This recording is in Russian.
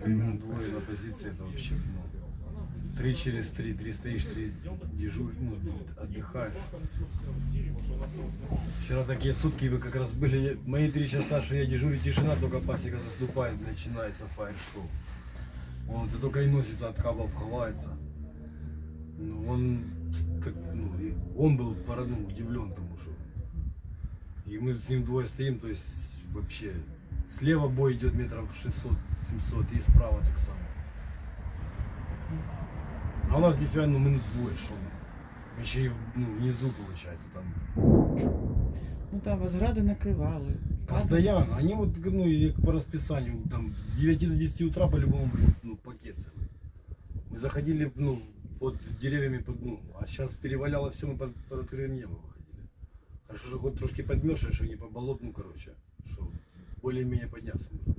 помощника, именно двое на позиции, это вообще, ну, три через три, три стоишь, три дежурь, ну, отдыхаешь. Вчера такие сутки вы как раз были, мои три часа, что я дежурю, тишина, только пасека заступает, начинается фаер-шоу. Он это только и носится от кабов, ховается. Ну, он, так, ну, он был ну, удивлен тому, что и мы с ним двое стоим, то есть вообще слева бой идет метров 600-700 и справа так само. А у нас нифига, ну мы двое. Мы еще и ну, внизу получается там. Ну там вас гради накривали. Постоянно. Они вот, ну, як по расписанию, там с 9 до 10 утра по-любому, блин, ну, пакет целый. Мы заходили, ну, под деревьями, под, ну, а сейчас переваляло все, мы под, под открытым небом выходили. Хорошо, что хоть трошки подмерзшее, что не по болоту, ну, короче, что более-менее подняться можно.